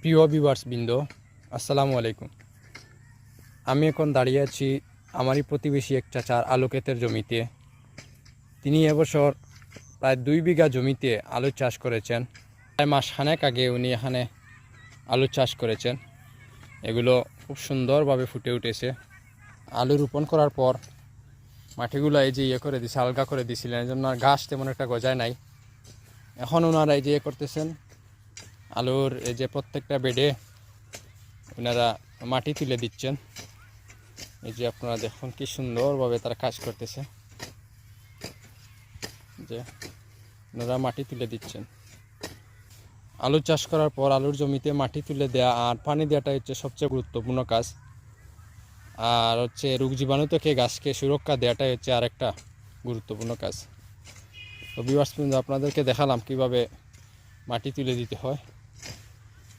প্রিয় বিভার্স বৃন্দ আসসালামু আলাইকুম। আমি এখন দাঁড়িয়ে আছি আমারই প্রতিবেশী এক চাচার আলু ক্ষেতের জমিতে। তিনি এবছর প্রায় দুই বিঘা জমিতে আলু চাষ করেছেন। প্রায় মাস খানেক আগে উনি এখানে আলু চাষ করেছেন। এগুলো খুব সুন্দরভাবে ফুটে উঠেছে। আলু রোপণ করার পর মাটিগুলো এই যে ইয়ে করে দিছে, আলগা করে দিছিলেন। এই জন্য ঘাস তেমন একটা গজায় নাই। এখন ওনারা এই যে ইয়ে করতেছেন আলুর এই যে প্রত্যেকটা বেডে ওনারা মাটি তুলে দিচ্ছেন। এই যে আপনারা দেখুন কি সুন্দরভাবে তারা কাজ করতেছে। যে ওনারা মাটি তুলে দিচ্ছেন। আলু চাষ করার পর আলুর জমিতে মাটি তুলে দেওয়া আর পানি দেওয়াটা হচ্ছে সবচেয়ে গুরুত্বপূর্ণ কাজ। আর হচ্ছে রোগ জীবাণু থেকে গাছকে সুরক্ষা দেওয়াটাই হচ্ছে আরেকটা গুরুত্বপূর্ণ কাজ। তো বিভার্স আপনাদেরকে দেখালাম কীভাবে মাটি তুলে দিতে হয়।